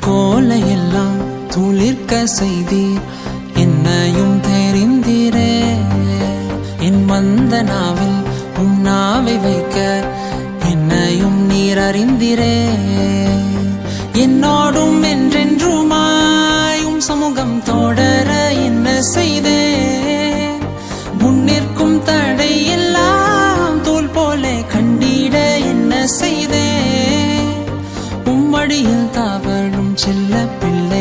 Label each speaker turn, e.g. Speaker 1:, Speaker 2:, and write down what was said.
Speaker 1: கோலை எல்லாம் துளிர்க்க செய்தீர் என்னையும் தெரிந்தீரே. என் மந்த நாவில் உம் நாவை வைக்க என்னையும் நீர் அறிந்திரே. என்னோடும் என்றென்றுமாயும் சமூகம் தொடர என்ன செய்தேன் noche la.